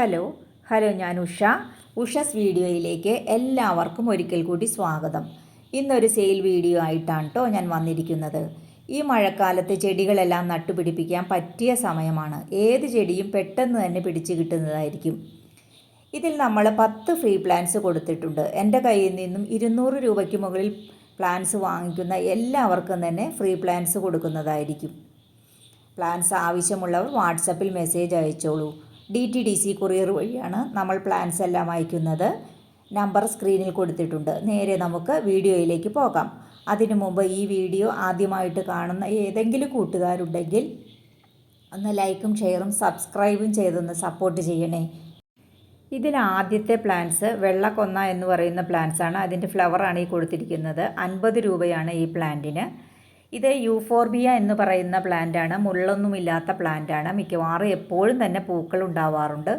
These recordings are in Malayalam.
ഹലോ ഹലോ ഞാൻ ഉഷ. ഉഷസ് വീഡിയോയിലേക്ക് എല്ലാവർക്കും ഒരിക്കൽ കൂടി സ്വാഗതം. ഇന്നൊരു സെയിൽ വീഡിയോ ആയിട്ടാണ് കേട്ടോ ഞാൻ വന്നിരിക്കുന്നത്. ഈ മഴക്കാലത്ത് ചെടികളെല്ലാം നട്ടുപിടിപ്പിക്കാൻ പറ്റിയ സമയമാണ്. ഏത് ചെടിയും പെട്ടെന്ന് തന്നെ പിടിച്ചു കിട്ടുന്നതായിരിക്കും. ഇതിൽ നമ്മൾ പത്ത് ഫ്രീ പ്ലാന്റ്സ് കൊടുത്തിട്ടുണ്ട്. എന്റെ കയ്യിൽ നിന്നും ഇരുന്നൂറ് രൂപയ്ക്ക് മുകളിൽ പ്ലാന്റ്സ് വാങ്ങിക്കുന്ന എല്ലാവർക്കും തന്നെ ഫ്രീ പ്ലാന്റ്സ് കൊടുക്കുന്നതായിരിക്കും. പ്ലാന്റ്സ് ആവശ്യമുള്ളവർ വാട്സപ്പിൽ മെസ്സേജ് അയച്ചോളൂ. D T D C courier വഴിയാണ് നമ്മൾ പ്ലാൻസ് എല്ലാം അയക്കുന്നത്. നമ്പർ സ്ക്രീനിൽ കൊടുത്തിട്ടുണ്ട്. നേരെ നമുക്ക് വീഡിയോയിലേക്ക് പോകാം. അതിനു മുമ്പ് ഈ വീഡിയോ ആദ്യമായിട്ട് കാണുന്ന ഏതെങ്കിലും കൂട്ടുകാരുണ്ടെങ്കിൽ ഒന്ന് ലൈക്കും ഷെയറും സബ്സ്ക്രൈബും ചെയ്തൊന്ന് സപ്പോർട്ട് ചെയ്യണേ. ഇതിൽ ആദ്യത്തെ പ്ലാന്റ്സ് വെള്ളക്കൊന്ന എന്ന് പറയുന്ന പ്ലാന്റ്സ് ആണ്. അതിന്റെ ഫ്ലവറാണ് ഈ കൊടുത്തിരിക്കുന്നത്. അൻപത് രൂപയാണ് ഈ പ്ലാന്റിന് ഇത് യൂഫോർബിയ എന്ന് പറയുന്ന പ്ലാന്റാണ് മുള്ളൊന്നുമില്ലാത്ത പ്ലാന്റാണ് മിക്കവാറും എപ്പോഴും തന്നെ പൂക്കൾ ഉണ്ടാവാറുണ്ട്.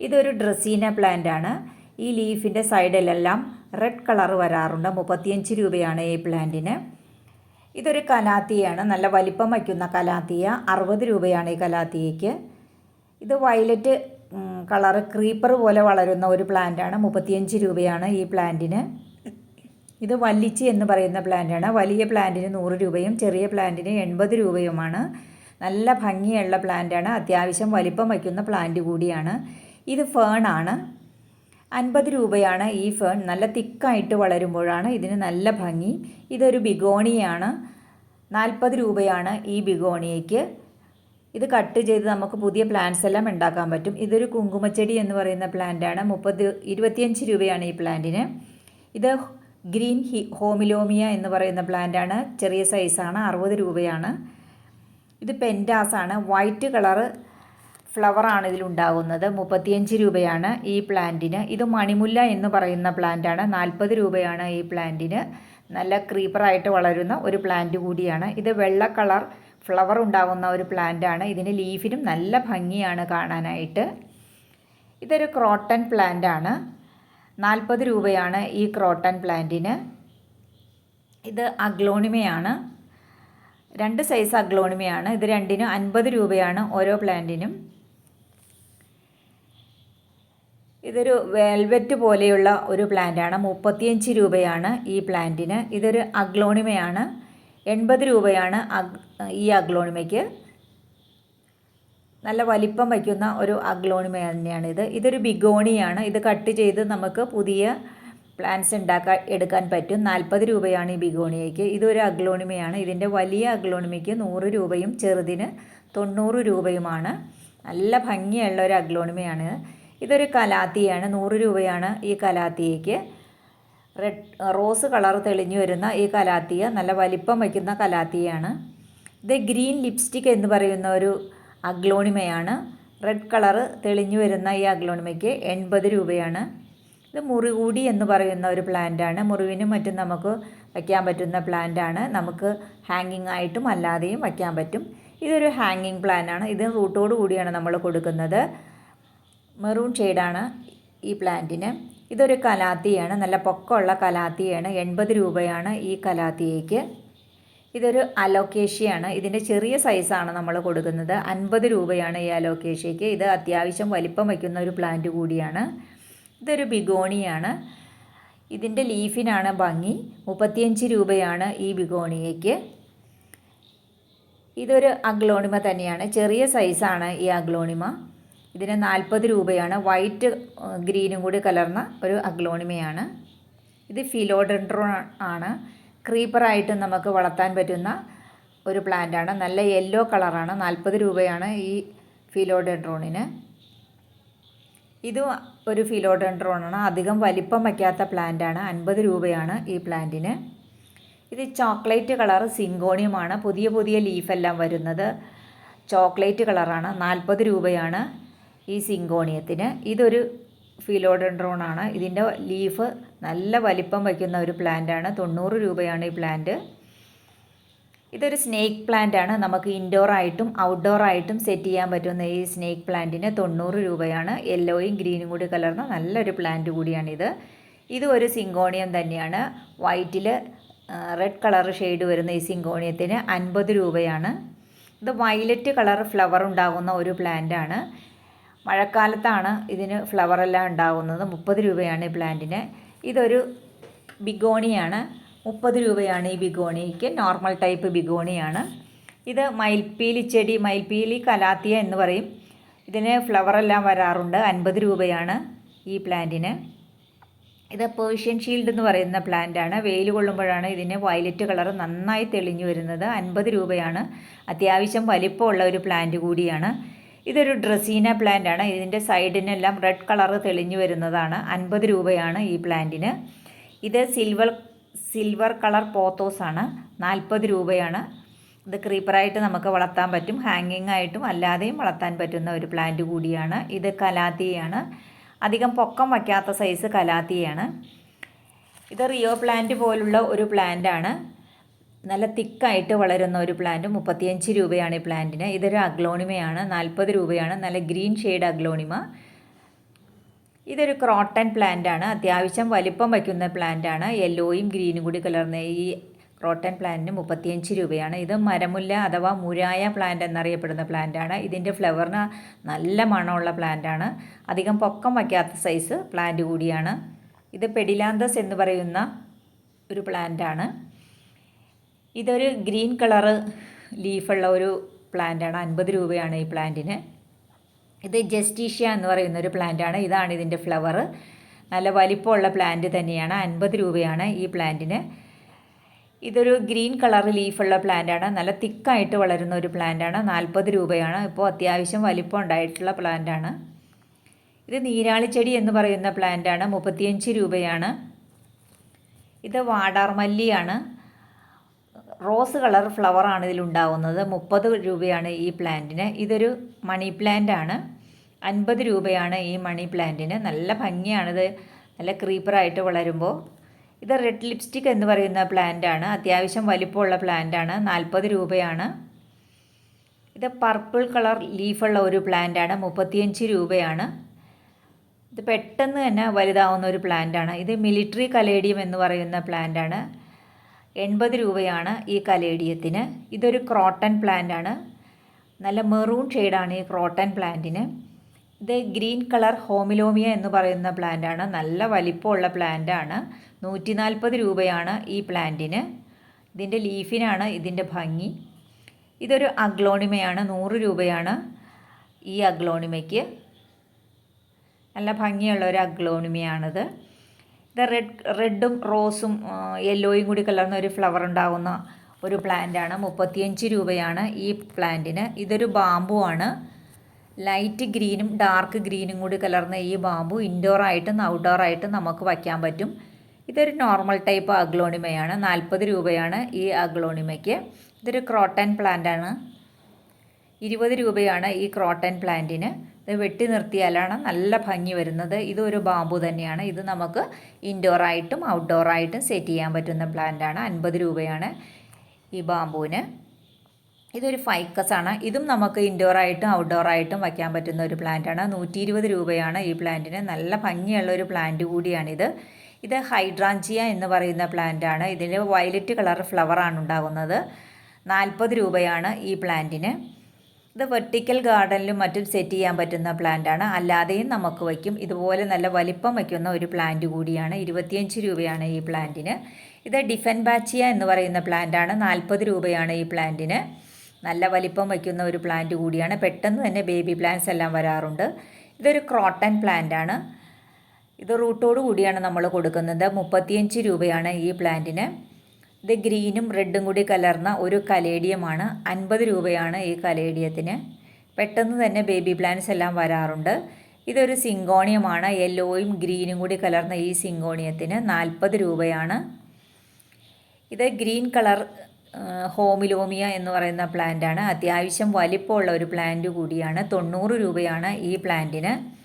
ഇതൊരു ഡ്രസീന പ്ലാന്റാണ് ഈ ലീഫിന്റെ സൈഡിലെല്ലാം റെഡ് കളർ വരാറുണ്ട്. മുപ്പത്തിയഞ്ച് രൂപയാണ് ഈ പ്ലാന്റിന് ഇതൊരു കലാത്തിയാണ്. നല്ല വലിപ്പം വയ്ക്കുന്ന കലാത്തിയ. അറുപത് രൂപയാണ് ഈ കലാത്തിയയ്ക്ക്. ഇത് വയലറ്റ് കളർ ക്രീപ്പർ പോലെ വളരുന്ന ഒരു പ്ലാന്റാണ് മുപ്പത്തിയഞ്ച് രൂപയാണ് ഈ പ്ലാന്റിന് ഇത് വല്ലിച്ചി എന്ന് പറയുന്ന പ്ലാന്റാണ് വലിയ പ്ലാന്റിന് നൂറ് രൂപയും ചെറിയ പ്ലാന്റിന് എൺപത് രൂപയുമാണ്. നല്ല ഭംഗിയുള്ള പ്ലാന്റാണ് അത്യാവശ്യം വലിപ്പം വയ്ക്കുന്ന പ്ലാന്റ് കൂടിയാണ്. ഇത് ഫേണാണ് അൻപത് രൂപയാണ് ഈ ഫേൺ നല്ല തിക്കായിട്ട് വളരുമ്പോഴാണ് ഇതിന് നല്ല ഭംഗി. ഇതൊരു ബിഗോണിയാണ്. നാൽപ്പത് രൂപയാണ് ഈ ബിഗോണിയയ്ക്ക്. ഇത് കട്ട് ചെയ്ത് നമുക്ക് പുതിയ പ്ലാന്റ്സ് എല്ലാം ഉണ്ടാക്കാൻ പറ്റും. ഇതൊരു കുങ്കുമച്ചെടി എന്ന് പറയുന്ന പ്ലാന്റാണ് മുപ്പത് ഇരുപത്തിയഞ്ച് രൂപയാണ് ഈ പ്ലാന്റിന് ഇത് ഗ്രീൻ ഹി ഹോമിലോമിയ എന്ന് പറയുന്ന പ്ലാന്റാണ്. ചെറിയ സൈസാണ് അറുപത് രൂപയാണ്. ഇത് പെന്റാസാണ് വൈറ്റ് കളറ് ഫ്ലവറാണ് ഇതിലുണ്ടാകുന്നത്. മുപ്പത്തിയഞ്ച് രൂപയാണ് ഈ പ്ലാന്റിന്. ഇത് മണിമുല്ല എന്ന് പറയുന്ന പ്ലാന്റാണ്. നാൽപ്പത് രൂപയാണ് ഈ പ്ലാന്റിന്. നല്ല ക്രീപ്പറായിട്ട് വളരുന്ന ഒരു പ്ലാന്റ് കൂടിയാണ്. ഇത് വെള്ള കളർ ഫ്ലവർ ഉണ്ടാകുന്ന ഒരു പ്ലാന്റാണ് ഇതിന് ലീഫിനും നല്ല ഭംഗിയാണ് കാണാനായിട്ട്. ഇതൊരു ക്രോട്ടൺ പ്ലാന്റാണ് നാൽപ്പത് രൂപയാണ് ഈ ക്രോട്ടൺ പ്ലാന്റിന്. ഇത് അഗ്ലോണിമയാണ്. രണ്ട് സൈസ് അഗ്ലോണിമയാണ്. ഇത് രണ്ടിനും അൻപത് രൂപയാണ് ഓരോ പ്ലാന്റിനും. ഇതൊരു വെൽവെറ്റ് പോലെയുള്ള ഒരു പ്ലാന്റാണ്. മുപ്പത്തിയഞ്ച് രൂപയാണ് ഈ പ്ലാന്റിന്. ഇതൊരു അഗ്ലോണിമയാണ്. എൺപത് രൂപയാണ് ഈ അഗ്ലോണിമയ്ക്ക്. നല്ല വലിപ്പം വയ്ക്കുന്ന ഒരു അഗ്ലോണിമ തന്നെയാണിത് ഇതൊരു ബിഗോണിയാണ്. ഇത് കട്ട് ചെയ്ത് നമുക്ക് പുതിയ പ്ലാന്റ്സ് ഉണ്ടാക്കാൻ എടുക്കാൻ പറ്റും. നാൽപ്പത് രൂപയാണ് ഈ ബിഗോണിയയ്ക്ക്. ഇതൊരു അഗ്ലോണിമയാണ്. ഇതിന്റെ വലിയ അഗ്ലോണിമയ്ക്ക് നൂറ് രൂപയും ചെറുതിന് തൊണ്ണൂറ് രൂപയുമാണ്. നല്ല ഭംഗിയുള്ള ഒരു അഗ്ലോണിമയാണ്. ഇതൊരു കലാത്തിയാണ്. നൂറ് രൂപയാണ് ഈ കലാത്തിയയ്ക്ക്. റെഡ് റോസ് കളർ തെളിഞ്ഞു വരുന്ന ഈ കലാത്തിയ നല്ല വലിപ്പം വയ്ക്കുന്ന കലാത്തിയാണ്. ഇത് ഗ്രീൻ ലിപ്സ്റ്റിക് എന്ന് പറയുന്ന ഒരു അഗ്ലോണിമയാണ്. റെഡ് കളറ് തെളിഞ്ഞു വരുന്ന ഈ അഗ്ലോണിമയ്ക്ക് എൺപത് രൂപയാണ്. ഇത് മുറികൂടി എന്ന് പറയുന്ന ഒരു പ്ലാന്റാണ് മുറിവിനും മറ്റും നമുക്ക് വയ്ക്കാൻ പറ്റുന്ന പ്ലാന്റാണ് നമുക്ക് ഹാങ്ങിങ് ആയിട്ടും അല്ലാതെയും വയ്ക്കാൻ പറ്റും. ഇതൊരു ഹാങ്ങിങ് പ്ലാന്റാണ് ഇത് റൂട്ടോട് കൂടിയാണ് നമ്മൾ കൊടുക്കുന്നത്. മെറൂൺ ഷെയ്ഡാണ് ഈ പ്ലാന്റിന് ഇതൊരു കലാത്തിയാണ്. നല്ല പൊക്കമുള്ള കലാത്തിയാണ്. എൺപത് രൂപയാണ് ഈ കലാത്തിയയ്ക്ക്. ഇതൊരു അലോക്കേഷ്യയാണ്. ഇതിന്റെ ചെറിയ സൈസാണ് നമ്മൾ കൊടുക്കുന്നത്. അൻപത് രൂപയാണ് ഈ അലോക്കേഷ്യയ്ക്ക്. ഇത് അത്യാവശ്യം വലിപ്പം വയ്ക്കുന്ന ഒരു പ്ലാന്റ് കൂടിയാണ്. ഇതൊരു ബിഗോണിയാണ്. ഇതിന്റെ ലീഫിനാണ് ഭംഗി. മുപ്പത്തിയഞ്ച് രൂപയാണ് ഈ ബിഗോണിയയ്ക്ക്. ഇതൊരു അഗ്ലോണിമ തന്നെയാണ്. ചെറിയ സൈസാണ് ഈ അഗ്ലോണിമ. ഇതിന് നാൽപ്പത് രൂപയാണ്. വൈറ്റ് ഗ്രീനും കൂടി കലർന്ന ഒരു അഗ്ലോണിമയാണ്. ഇത് ഫിലോഡെൻഡ്രോൺ ആണ്. ക്രീപ്പറായിട്ട് നമുക്ക് വളർത്താൻ പറ്റുന്ന ഒരു പ്ലാന്റാണ്. നല്ല യെല്ലോ കളറാണ്. നാൽപ്പത് രൂപയാണ് ഈ ഫിലോഡെൻഡ്രോണിന്. ഇതും ഒരു ഫിലോഡെൻഡ്രോണാണ്. അധികം വലിപ്പം വയ്ക്കാത്ത പ്ലാന്റാണ്. അൻപത് രൂപയാണ് ഈ പ്ലാന്റിന്. ഇത് ചോക്ലേറ്റ് കളർ സിങ്കോണിയമാണ്. പുതിയ പുതിയ ലീഫെല്ലാം വരുന്നത് ചോക്ലേറ്റ് കളറാണ്. നാൽപ്പത് രൂപയാണ് ഈ സിങ്കോണിയത്തിന്. ഇതൊരു ഫിലോഡെൻഡ്രോൺ ആണ് ഇതിന്റെ ലീഫ് നല്ല വലിപ്പം വയ്ക്കുന്ന ഒരു പ്ലാന്റാണ്. തൊണ്ണൂറ് രൂപയാണ് ഈ പ്ലാന്റ്. ഇതൊരു സ്നേക്ക് പ്ലാന്റ് ആണ് നമുക്ക് ഇൻഡോർ ആയിട്ടും ഔട്ട്ഡോർ ആയിട്ടും സെറ്റ് ചെയ്യാൻ പറ്റുന്ന ഈ സ്നേക്ക് പ്ലാന്റിന് തൊണ്ണൂറ് രൂപയാണ്. യെല്ലോയും ഗ്രീനും കൂടി കലർന്ന നല്ലൊരു പ്ലാന്റ് കൂടിയാണിത്. ഇത് ഒരു സിങ്കോണിയം തന്നെയാണ്. വൈറ്റിൽ റെഡ് കളർ ഷെയ്ഡ് വരുന്ന ഈ സിങ്കോണിയത്തിന് അൻപത് രൂപയാണ്. ഇത് വയലറ്റ് കളർ ഫ്ലവർ ഉണ്ടാകുന്ന ഒരു പ്ലാന്റ് ആണ് മഴക്കാലത്താണ് ഇതിന് ഫ്ലവറെല്ലാം ഉണ്ടാകുന്നത് മുപ്പത് രൂപയാണ് ഈ പ്ലാന്റിന് ഇതൊരു ബിഗോണിയാണ്. മുപ്പത് രൂപയാണ് ഈ ബിഗോണിക്ക്. Normal type ബിഗോണിയാണ്. ഇത് മയിൽപ്പീലി ചെടി മയിൽപ്പീലി കലാത്തിയ എന്ന് പറയും. ഇതിന് ഫ്ലവറെല്ലാം വരാറുണ്ട്. അൻപത് രൂപയാണ് ഈ പ്ലാന്റിന് ഇത് പേർഷ്യൻ ഷീൽഡ് എന്ന് പറയുന്ന പ്ലാന്റാണ് വെയിൽ കൊള്ളുമ്പോഴാണ് ഇതിന് വയലറ്റ് കളർ നന്നായി തെളിഞ്ഞു വരുന്നത്. അൻപത് രൂപയാണ്. അത്യാവശ്യം വലിപ്പമുള്ള ഒരു പ്ലാന്റ് കൂടിയാണ്. ഇതൊരു ഡ്രസീന പ്ലാന്റ് ആണ് ഇതിന്റെ സൈഡിനെല്ലാം റെഡ് കളർ തെളിഞ്ഞു വരുന്നതാണ്. അൻപത് രൂപയാണ് ഈ പ്ലാന്റിന്. ഇത് സിൽവർ സിൽവർ കളർ പോത്തോസ് ആണ്. നാൽപ്പത് രൂപയാണ്. ഇത് ക്രീപ്പറായിട്ട് നമുക്ക് വളർത്താൻ പറ്റും. ഹാങ്ങിങ് ആയിട്ടും അല്ലാതെയും വളർത്താൻ പറ്റുന്ന ഒരു പ്ലാന്റ് കൂടിയാണ്. ഇത് കലാത്തിയാണ് അധികം പൊക്കം വയ്ക്കാത്ത സൈസ് കലാത്തിയാണ് ഇത് റിയോ പ്ലാന്റ് പോലുള്ള ഒരു പ്ലാന്റാണ്. നല്ല തിക്കായിട്ട് വളരുന്ന ഒരു പ്ലാന്റ് മുപ്പത്തിയഞ്ച് രൂപയാണ് ഈ പ്ലാന്റിന്. ഇതൊരു അഗ്ലോണിമയാണ് നാൽപ്പത് രൂപയാണ്. നല്ല ഗ്രീൻ ഷെയ്ഡ് അഗ്ലോണിമ. ഇതൊരു ക്രോട്ടൺ ആണ് അത്യാവശ്യം വലിപ്പം വയ്ക്കുന്ന പ്ലാന്റ് ആണ് യെല്ലോയും ഗ്രീനും കൂടി കലർന്ന ഈ ക്രോട്ടൺ പ്ലാന്റിന് മുപ്പത്തിയഞ്ച് രൂപയാണ്. ഇത് മരമുല്ല അഥവാ മുരായ പ്ലാന്റ് എന്നറിയപ്പെടുന്ന പ്ലാന്റ് ആണ് ഇതിന്റെ ഫ്ലവറിന് നല്ല മണമുള്ള പ്ലാന്റ് ആണ് അധികം പൊക്കം വയ്ക്കാത്ത സൈസ് പ്ലാന്റ് കൂടിയാണ്. ഇത് പെഡിലാന്തസ് എന്ന് പറയുന്ന ഒരു പ്ലാന്റ് ആണ് ഇതൊരു ഗ്രീൻ കളറ് ലീഫുള്ള ഒരു പ്ലാന്റാണ്. അൻപത് രൂപയാണ് ഈ പ്ലാന്റിന്. ഇത് ജസ്റ്റീഷ്യ എന്ന് പറയുന്ന ഒരു പ്ലാന്റ് ആണ് ഇതാണ് ഇതിന്റെ ഫ്ലവർ. നല്ല വലിപ്പമുള്ള പ്ലാന്റ് തന്നെയാണ്. അൻപത് രൂപയാണ് ഈ പ്ലാന്റിന്. ഇതൊരു ഗ്രീൻ കളർ ലീഫുള്ള പ്ലാന്റാണ്. നല്ല തിക്കായിട്ട് വളരുന്ന ഒരു പ്ലാന്റാണ്. നാൽപ്പത് രൂപയാണ്. ഇപ്പോൾ അത്യാവശ്യം വലിപ്പം ഉണ്ടായിട്ടുള്ള പ്ലാന്റാണ്. ഇത് നീരാളിച്ചെടി എന്ന് പറയുന്ന പ്ലാന്റാണ്. മുപ്പത്തിയഞ്ച് രൂപയാണ്. ഇത് വാടാർമല്ലിയാണ്. Rose colour ഫ്ലവറാണ് ഇതിലുണ്ടാവുന്നത്. മുപ്പത് രൂപയാണ് ഈ പ്ലാന്റിന്. ഇതൊരു മണി പ്ലാന്റ് ആണ്. അൻപത് രൂപയാണ് ഈ മണി പ്ലാന്റിന്. നല്ല ഭംഗിയാണിത്. നല്ല ക്രീപ്പറായിട്ട് വളരുമ്പോൾ ഇത് റെഡ് ലിപ്സ്റ്റിക് എന്ന് പറയുന്ന പ്ലാന്റ് ആണ്. അത്യാവശ്യം വലിപ്പമുള്ള പ്ലാന്റ് ആണ്. നാൽപ്പത് രൂപയാണ്. ഇത് പർപ്പിൾ കളർ ലീഫുള്ള ഒരു പ്ലാന്റ് ആണ്. മുപ്പത്തിയഞ്ച് രൂപയാണ്. ഇത് പെട്ടെന്ന് തന്നെ വലുതാവുന്ന ഒരു പ്ലാന്റ് ആണ്. ഇത് മിലിറ്ററി കലേഡിയം എന്ന് പറയുന്ന പ്ലാന്റ് ആണ്. എൺപത് രൂപയാണ് ഈ കലേഡിയത്തിന്. ഇതൊരു ക്രോട്ടൺ പ്ലാന്റ് ആണ്. നല്ല മെറൂൺ ഷെയ്ഡാണ് ഈ ക്രോട്ടൺ പ്ലാന്റിന് ഇത് ഗ്രീൻ കളർ ഹോമിലോമിയ എന്ന് പറയുന്ന പ്ലാന്റ് ആണ്. നല്ല വലിപ്പമുള്ള പ്ലാന്റ് ആണ്. നൂറ്റി നാൽപ്പത് രൂപയാണ് ഈ പ്ലാന്റിന് ഇതിന്റെ ലീഫിനാണ് ഇതിന്റെ ഭംഗി. ഇതൊരു അഗ്ലോണിമയാണ്. നൂറ് രൂപയാണ് ഈ അഗ്ലോണിമയ്ക്ക്. നല്ല ഭംഗിയുള്ള ഒരു അഗ്ലോണിമയാണിത്. ഇത് റെഡ് റെഡും റോസും യെല്ലോയും കൂടി കലർന്ന ഒരു ഫ്ലവർ ഉണ്ടാകുന്ന ഒരു പ്ലാന്റാണ് മുപ്പത്തിയഞ്ച് രൂപയാണ് ഈ പ്ലാന്റിന് ഇതൊരു ബാമ്പു ആണ്. ലൈറ്റ് ഗ്രീനും ഡാർക്ക് ഗ്രീനും കൂടി കലർന്ന ഈ ബാമ്പു ഇൻഡോർ ആയിട്ടും ഔട്ട്ഡോർ ആയിട്ടും നമുക്ക് വയ്ക്കാൻ പറ്റും. ഇതൊരു നോർമൽ ടൈപ്പ് അഗ്ലോണിമയാണ്. നാൽപ്പത് രൂപയാണ് ഈ അഗ്ലോണിമയ്ക്ക്. ഇതൊരു ക്രോട്ടൻ പ്ലാന്റ് ആണ്. ഇരുപത് രൂപയാണ് ഈ ക്രോട്ടൻ പ്ലാന്റിന് ഇത് വെട്ടി നിർത്തിയാലാണ് നല്ല ഭംഗി വരുന്നത്. ഇതൊരു ബാമ്പു തന്നെയാണ്. ഇത് നമുക്ക് ഇൻഡോറായിട്ടും ഔട്ട്ഡോറായിട്ടും സെറ്റ് ചെയ്യാൻ പറ്റുന്ന പ്ലാന്റാണ് അൻപത് രൂപയാണ് ഈ ബാമ്പുവിന്. ഇതൊരു ഫൈക്കസ് ആണ്. ഇതും നമുക്ക് ഇൻഡോറായിട്ടും ഔട്ട്ഡോറായിട്ടും വയ്ക്കാൻ പറ്റുന്ന ഒരു പ്ലാന്റാണ് നൂറ്റി ഇരുപത് രൂപയാണ് ഈ പ്ലാന്റിന് നല്ല ഭംഗിയുള്ള ഒരു പ്ലാന്റ് കൂടിയാണിത് ഇത്. ഹൈഡ്രാഞ്ചിയ എന്ന് പറയുന്ന പ്ലാന്റാണ് ഇതിന് വയലറ്റ് കളർ ഫ്ലവറാണ് ഉണ്ടാകുന്നത്. നാൽപ്പത് രൂപയാണ് ഈ പ്ലാന്റിന് ഇത് വെർട്ടിക്കൽ ഗാർഡനിലും മറ്റും സെറ്റ് ചെയ്യാൻ പറ്റുന്ന പ്ലാന്റാണ്. അല്ലാതെയും നമുക്ക് വയ്ക്കും. ഇതുപോലെ നല്ല വലിപ്പം വയ്ക്കുന്ന ഒരു പ്ലാന്റ് കൂടിയാണ്. ഇരുപത്തിയഞ്ച് രൂപയാണ് ഈ പ്ലാന്റിന്. ഇത് ഡിഫൻ ബാച്ചിയ എന്ന് പറയുന്ന പ്ലാന്റാണ്. നാൽപ്പത് രൂപയാണ് ഈ പ്ലാന്റിന്. നല്ല വലിപ്പം വയ്ക്കുന്ന ഒരു പ്ലാന്റ് കൂടിയാണ്. പെട്ടെന്ന് തന്നെ ബേബി പ്ലാന്റ്സ് എല്ലാം വരാറുണ്ട്. ഇതൊരു ക്രോട്ടൺ പ്ലാന്റാണ്. ഇത് റൂട്ടോട് കൂടിയാണ് നമ്മൾ കൊടുക്കുന്നത്. മുപ്പത്തിയഞ്ച് രൂപയാണ് ഈ പ്ലാന്റിന്. ഇത് ഗ്രീനും റെഡും കൂടി കലർന്ന ഒരു കലേഡിയമാണ്. അൻപത് രൂപയാണ് ഈ കലേഡിയത്തിന്. പെട്ടെന്ന് തന്നെ ബേബി പ്ലാന്റ്സ് എല്ലാം വരാറുണ്ട്. ഇതൊരു സിങ്കോണിയമാണ്. യെല്ലോയും ഗ്രീനും കൂടി കലർന്ന ഈ സിങ്കോണിയത്തിന് നാൽപ്പത് രൂപയാണ്. ഇത് ഗ്രീൻ കളർ ഹോമിലോമിയ എന്ന് പറയുന്ന പ്ലാന്റാണ്. അത്യാവശ്യം വലിപ്പമുള്ള ഒരു പ്ലാന്റ് കൂടിയാണ്. തൊണ്ണൂറ് രൂപയാണ് ഈ പ്ലാന്റിന്.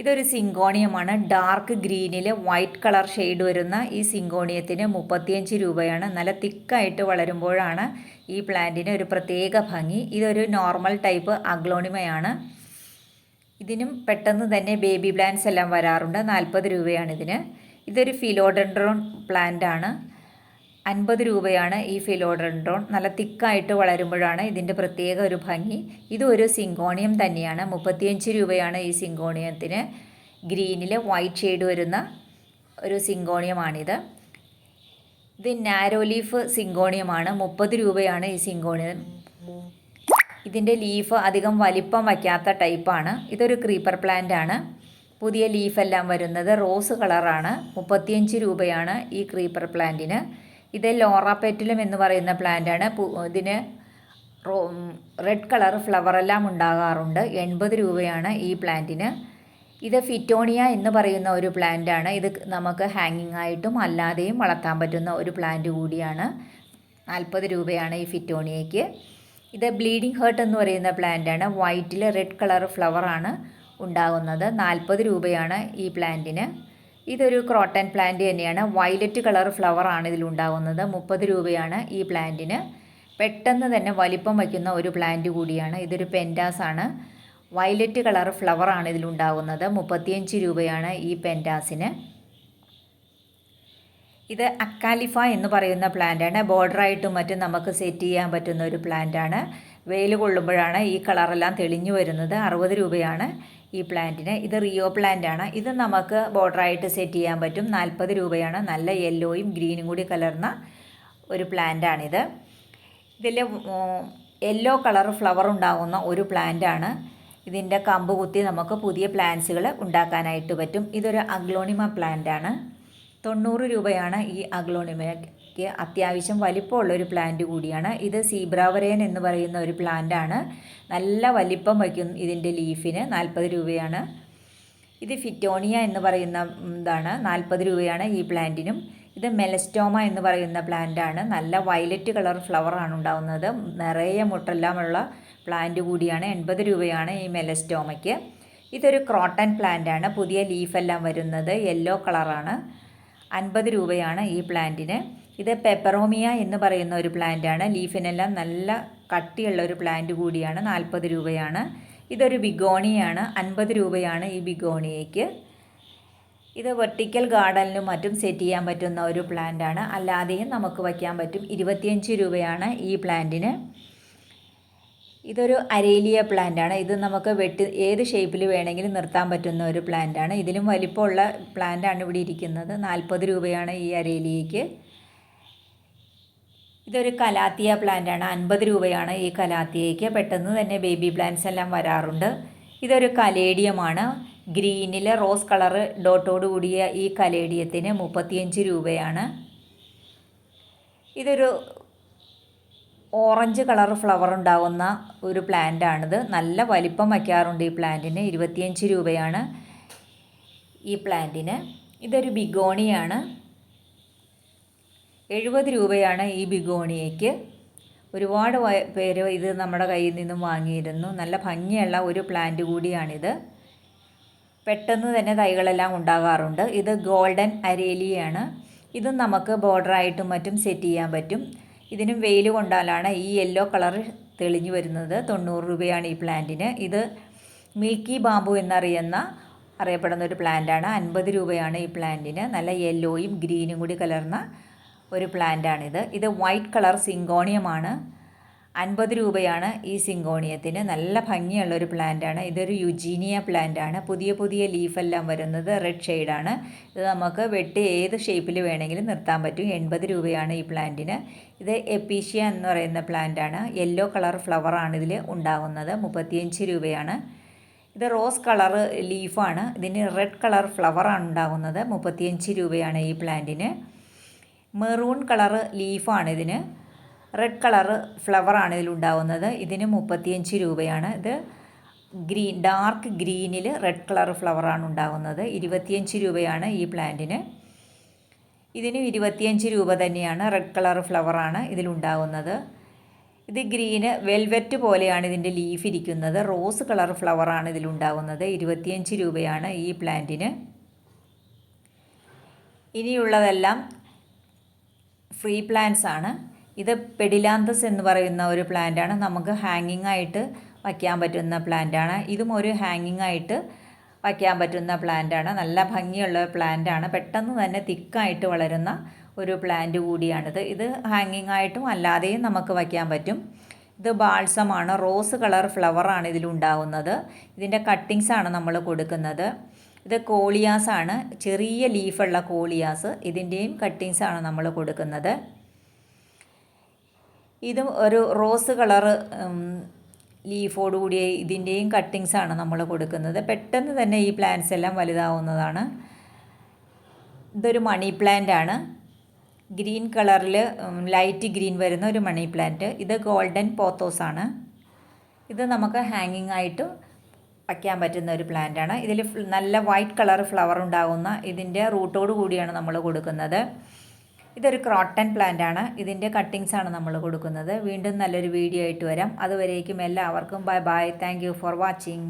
ഇതൊരു സിങ്കോണിയമാണ്. ഡാർക്ക് ഗ്രീനിൽ വൈറ്റ് കളർ ഷെയ്ഡ് വരുന്ന ഈ സിങ്കോണിയത്തിന് മുപ്പത്തിയഞ്ച് രൂപയാണ്. നല്ല തിക്കായിട്ട് വളരുമ്പോഴാണ് ഈ പ്ലാന്റിന് ഒരു പ്രത്യേക ഭംഗി. ഇതൊരു നോർമൽ ടൈപ്പ് അഗ്ലോണിമയാണ്. ഇതിനും പെട്ടെന്ന് തന്നെ ബേബി പ്ലാന്റ്സ് എല്ലാം വരാറുണ്ട്. നാൽപ്പത് രൂപയാണ് ഇതിന്. ഇതൊരു ഫിലോഡൻഡ്രോൺ പ്ലാന്റ് ആണ് അൻപത് രൂപയാണ് ഈ ഫിലോഡ്രൻഡ്രോൺ നല്ല തിക്കായിട്ട് വളരുമ്പോഴാണ് ഇതിന്റെ പ്രത്യേക ഒരു ഭംഗി. ഇത് ഒരു സിങ്കോണിയം തന്നെയാണ്. മുപ്പത്തിയഞ്ച് രൂപയാണ് ഈ സിങ്കോണിയത്തിന്. ഗ്രീനിൽ വൈറ്റ് ഷെയ്ഡ് വരുന്ന ഒരു സിങ്കോണിയമാണിത്. ഇത് നാരോ ലീഫ് സിങ്കോണിയമാണ്. മുപ്പത് രൂപയാണ് ഈ സിങ്കോണിയം. ഇതിന്റെ ലീഫ് അധികം വലിപ്പം വയ്ക്കാത്ത ടൈപ്പാണ്. ഇതൊരു ക്രീപ്പർ പ്ലാന്റ് ആണ്. പുതിയ ലീഫെല്ലാം വരുന്നത് റോസ് കളറാണ്. മുപ്പത്തിയഞ്ച് രൂപയാണ് ഈ ക്രീപ്പർ പ്ലാന്റിന്. ഇത് ലോറ പെറ്റിലും എന്ന് പറയുന്ന പ്ലാന്റ് ആണ്. ഇതിന് റെഡ് കളർ ഫ്ലവറെല്ലാം ഉണ്ടാകാറുണ്ട്. എൺപത് രൂപയാണ് ഈ പ്ലാന്റിന് ഇത് ഫിറ്റോണിയ എന്ന് പറയുന്ന ഒരു പ്ലാന്റ് ആണ്. ഇത് നമുക്ക് ഹാങ്ങിങ് ആയിട്ടും അല്ലാതെയും വളർത്താൻ പറ്റുന്ന ഒരു പ്ലാന്റ് കൂടിയാണ്. നാൽപ്പത് രൂപയാണ് ഈ ഫിറ്റോണിയയ്ക്ക് ഇത് ബ്ലീഡിംഗ് ഹേർട്ട് എന്ന് പറയുന്ന പ്ലാന്റ് ആണ്. വൈറ്റിൽ റെഡ് കളർ ഫ്ലവറാണ് ഉണ്ടാകുന്നത്. നാൽപ്പത് രൂപയാണ് ഈ പ്ലാന്റിന് ഇതൊരു ക്രോട്ടൻ പ്ലാന്റ് തന്നെയാണ്. വയലറ്റ് കളർ ഫ്ലവർ ഫ്ലവറാണ് ഇതിലുണ്ടാകുന്നത്. മുപ്പത് രൂപയാണ് ഈ പ്ലാന്റിന് പെട്ടെന്ന് തന്നെ വലിപ്പം വയ്ക്കുന്ന ഒരു പ്ലാന്റ് കൂടിയാണ്. ഇതൊരു പെന്റാസ് ആണ്. വയലറ്റ് കളർ ഫ്ലവർ ഫ്ലവറാണ് ഇതിലുണ്ടാകുന്നത്. മുപ്പത്തിയഞ്ച് രൂപയാണ് ഈ പെന്റാസിന് ഇത് അക്കാലിഫ എന്ന് പറയുന്ന പ്ലാന്റാണ് ബോർഡറായിട്ടും മറ്റും നമുക്ക് സെറ്റ് ചെയ്യാൻ പറ്റുന്ന ഒരു പ്ലാന്റാണ് വെയിൽ കൊള്ളുമ്പോഴാണ് ഈ കളറെല്ലാം തെളിഞ്ഞു വരുന്നത്. അറുപത് രൂപയാണ്. ഈ പ്ലാന്റിന്. ഇത് റിയോ പ്ലാന്റ് ആണ്. ഇത് നമുക്ക് ബോർഡറായിട്ട് സെറ്റ് ചെയ്യാൻ പറ്റും. നാൽപ്പത് രൂപയാണ്. നല്ല യെല്ലോയും ഗ്രീനും കൂടി കലർന്ന ഒരു പ്ലാന്റാണിത് ഇതിൽ യെല്ലോ കളർ ഫ്ലവർ ഉണ്ടാകുന്ന ഒരു പ്ലാന്റാണ് ഇതിന്റെ കമ്പ് കുത്തി നമുക്ക് പുതിയ പ്ലാന്റ്സുകൾ ഉണ്ടാക്കാനായിട്ട് പറ്റും. ഇതൊരു അഗ്ലോണിമ പ്ലാന്റ് ആണ്. തൊണ്ണൂറ് രൂപയാണ് ഈ അഗ്ലോണിമയ്ക്ക് അത്യാവശ്യം വലിപ്പമുള്ള ഒരു പ്ലാന്റ് കൂടിയാണ്. ഇത് സീബ്രാവരയൻ എന്ന് പറയുന്ന ഒരു പ്ലാന്റ് ആണ്. നല്ല വലിപ്പം വയ്ക്കും ഇതിന്റെ ലീഫിന് നാൽപ്പത് രൂപയാണ്. ഇത് ഫിറ്റോണിയ എന്ന് പറയുന്ന ഇതാണ്. നാൽപ്പത് രൂപയാണ് ഈ പ്ലാന്റിനും ഇത് മെലസ്റ്റോമ എന്ന് പറയുന്ന പ്ലാന്റ് ആണ്. നല്ല വയലറ്റ് കളർ ഫ്ലവർ ആണ് ഉണ്ടാകുന്നത് നിറയെ മുട്ടെല്ലാമുള്ള പ്ലാന്റ് കൂടിയാണ്. എൺപത് രൂപയാണ് ഈ മെലസ്റ്റോമയ്ക്ക് ഇതൊരു ക്രോട്ടൺ പ്ലാന്റ് ആണ്. പുതിയ ലീഫെല്ലാം വരുന്നത് യെല്ലോ കളറാണ് അൻപത് രൂപയാണ് ഈ പ്ലാന്റിന് ഇത് പെപ്പറോമിയ എന്ന് പറയുന്ന ഒരു പ്ലാന്റാണ്. ലീഫിനെല്ലാം നല്ല കട്ടിയുള്ള ഒരു പ്ലാന്റ് കൂടിയാണ്. നാൽപ്പത് രൂപയാണ്. ഇതൊരു ബിഗോണിയാണ്. അൻപത് രൂപയാണ് ഈ ബിഗോണിയയ്ക്ക്. ഇത് വെർട്ടിക്കൽ ഗാർഡനിലും മറ്റും സെറ്റ് ചെയ്യാൻ പറ്റുന്ന ഒരു പ്ലാന്റാണ്. അല്ലാതെയും നമുക്ക് വയ്ക്കാൻ പറ്റും. ഇരുപത്തിയഞ്ച് രൂപയാണ് ഈ പ്ലാന്റിന്. ഇതൊരു അരേലിയ പ്ലാന്റാണ്. ഇത് നമുക്ക് വെട്ടി ഏത് ഷേപ്പിൽ വേണമെങ്കിലും നിർത്താൻ പറ്റുന്ന ഒരു പ്ലാന്റ് ആണ് ഇതിലും വലിപ്പമുള്ള പ്ലാന്റ് ആണ് ഇവിടെ ഇരിക്കുന്നത്. നാൽപ്പത് രൂപയാണ് ഈ അരേലിയയ്ക്ക്. ഇതൊരു കലാത്തിയ പ്ലാന്റ് ആണ് അൻപത് രൂപയാണ് ഈ കലാത്തിയയ്ക്ക്. പെട്ടെന്ന് തന്നെ ബേബി പ്ലാന്റ്സ് എല്ലാം വരാറുണ്ട്. ഇതൊരു കലേഡിയമാണ്. ഗ്രീനിലെ റോസ് കളറ് ഡോട്ടോട് കൂടിയ ഈ കലേഡിയത്തിന് മുപ്പത്തിയഞ്ച് രൂപയാണ്. ഇതൊരു ഓറഞ്ച് കളർ ഫ്ലവർ ഉണ്ടാകുന്ന ഒരു പ്ലാന്റാണിത്. നല്ല വലിപ്പം വയ്ക്കാറുണ്ട് ഈ പ്ലാന്റിന്. ഇരുപത്തിയഞ്ച് രൂപയാണ് ഈ പ്ലാന്റിന്. ഇതൊരു ബിഗോണിയാണ്. എഴുപത് രൂപയാണ് ഈ ബിഗോണിയയ്ക്ക്. ഒരുപാട് പേര് ഇത് നമ്മുടെ കയ്യിൽ നിന്നും വാങ്ങിയിരുന്നു. നല്ല ഭംഗിയുള്ള ഒരു പ്ലാന്റ് കൂടിയാണിത്. പെട്ടെന്ന് തന്നെ തൈകളെല്ലാം ഉണ്ടാകാറുണ്ട്. ഇത് ഗോൾഡൻ അരേലിയാണ്. ഇതും നമുക്ക് ബോർഡറായിട്ടും മറ്റും സെറ്റ് ചെയ്യാൻ പറ്റും. ഇതിനും വെയിൽ കൊണ്ടാലാണ് ഈ യെല്ലോ കളർ തെളിഞ്ഞു വരുന്നത്. തൊണ്ണൂറ് രൂപയാണ് ഈ പ്ലാന്റിന്. ഇത് മിൽക്കി ബാമ്പു എന്നറിയുന്ന അറിയപ്പെടുന്ന ഒരു പ്ലാന്റാണ്. അൻപത് രൂപയാണ് ഈ പ്ലാന്റിന്. നല്ല യെല്ലോയും ഗ്രീനും കൂടി കലർന്ന ഒരു പ്ലാന്റാണിത്. ഇത് വൈറ്റ് കളർ സിങ്കോണിയമാണ്. അൻപത് രൂപയാണ് ഈ സിങ്കോണിയത്തിന്. നല്ല ഭംഗിയുള്ള ഒരു പ്ലാന്റാണ്. ഇതൊരു യുജീനിയ പ്ലാന്റാണ്. പുതിയ പുതിയ ലീഫെല്ലാം വരുന്നത് റെഡ് ഷെയ്ഡാണ്. ഇത് നമുക്ക് വെട്ടി ഏത് ഷേപ്പിൽ വേണമെങ്കിലും നിർത്താൻ പറ്റും. എൺപത് രൂപയാണ് ഈ പ്ലാന്റിന്. ഇത് എപ്പീഷ്യ എന്ന് പറയുന്ന പ്ലാന്റാണ്. യെല്ലോ കളർ ഫ്ലവറാണ് ഇതിൽ ഉണ്ടാകുന്നത് മുപ്പത്തിയഞ്ച് രൂപയാണ്. ഇത് റോസ് കളർ ലീഫാണ്. ഇതിന് റെഡ് കളർ ഫ്ലവറാണ് ഉണ്ടാകുന്നത് മുപ്പത്തിയഞ്ച് രൂപയാണ് ഈ പ്ലാന്റിന്. മെറൂൺ കളറ് ലീഫാണ് ഇതിന്. റെഡ് കളറ് ഫ്ലവറാണ് ഇതിലുണ്ടാവുന്നത് ഇതിന് മുപ്പത്തിയഞ്ച് രൂപയാണ്. ഇത് ഗ്രീൻ ഡാർക്ക് ഗ്രീനിൽ റെഡ് കളർ ഫ്ലവറാണ് ഉണ്ടാകുന്നത് ഇരുപത്തിയഞ്ച് രൂപയാണ് ഈ പ്ലാന്റിന് ഇതിന് ഇരുപത്തിയഞ്ച് രൂപ തന്നെയാണ് റെഡ് കളർ ഫ്ലവറാണ് ഇതിലുണ്ടാകുന്നത് ഇത് ഗ്രീന് വെൽവെറ്റ് പോലെയാണ് ഇതിന്റെ ലീഫ് ഇരിക്കുന്നത്. റോസ് കളർ ഫ്ലവറാണ് ഇതിലുണ്ടാകുന്നത് ഇരുപത്തിയഞ്ച് രൂപയാണ് ഈ പ്ലാന്റിന് ഇനിയുള്ളതെല്ലാം ഫ്രീ പ്ലാന്റ്സ് ആണ്. ഇത് പെഡിലാന്തസ് എന്ന് പറയുന്ന ഒരു പ്ലാന്റാണ് നമുക്ക് ഹാങ്ങിങ് ആയിട്ട് വയ്ക്കാൻ പറ്റുന്ന പ്ലാന്റാണ് ഇതും ഒരു ഹാങ്ങിങ് ആയിട്ട് വയ്ക്കാൻ പറ്റുന്ന പ്ലാന്റാണ് നല്ല ഭംഗിയുള്ള പ്ലാന്റാണ് പെട്ടെന്ന് തന്നെ തിക്കായിട്ട് വളരുന്ന ഒരു പ്ലാന്റ് കൂടിയാണിത്. ഇത് ഹാങ്ങിങ് ആയിട്ടും അല്ലാതെയും നമുക്ക് വയ്ക്കാൻ പറ്റും. ഇത് ബാൾസമാണ്. Rose colour ഫ്ലവറാണ് ഇതിലുണ്ടാവുന്നത്. ഇതിന്റെ കട്ടിങ്സ് ആണ് നമ്മൾ കൊടുക്കുന്നത്. ഇത് കോളിയാസാണ്. ചെറിയ ലീഫുള്ള കോളിയാസ്. ഇതിന്റെയും കട്ടിങ്സാണ് നമ്മൾ കൊടുക്കുന്നത്. ഇത് ഒരു റോസ് കളറ് ലീഫോടുകൂടിയ ഇതിന്റെയും കട്ടിങ്സാണ് നമ്മൾ കൊടുക്കുന്നത്. പെട്ടെന്ന് തന്നെ ഈ പ്ലാന്റ്സ് എല്ലാം വലുതാവുന്നതാണ്. ഇതൊരു മണി പ്ലാന്റ് ആണ്. ഗ്രീൻ കളറിൽ ലൈറ്റ് ഗ്രീൻ വരുന്ന ഒരു മണി പ്ലാന്റ്. ഇത് ഗോൾഡൻ പോത്തോസ് ആണ് ഇത് നമുക്ക് ഹാങ്ങിങ് ആയിട്ട് വയ്ക്കാൻ പറ്റുന്ന ഒരു പ്ലാന്റ് ആണ്. ഇതിൽ നല്ല വൈറ്റ് കളർ ഫ്ലവർ ഉണ്ടാകുന്ന ഇതിന്റെ റൂട്ടോട് കൂടിയാണ് നമ്മൾ കൊടുക്കുന്നത്. ഇതൊരു ക്രോട്ടൻ പ്ലാന്റ് ആണ്. ഇതിന്റെ കട്ടിങ്സ് ആണ് നമ്മൾ കൊടുക്കുന്നത്. വീണ്ടും നല്ലൊരു വീഡിയോ ആയിട്ട് വരാം. അതുവരേക്കും എല്ലാവർക്കും bye bye thank for watching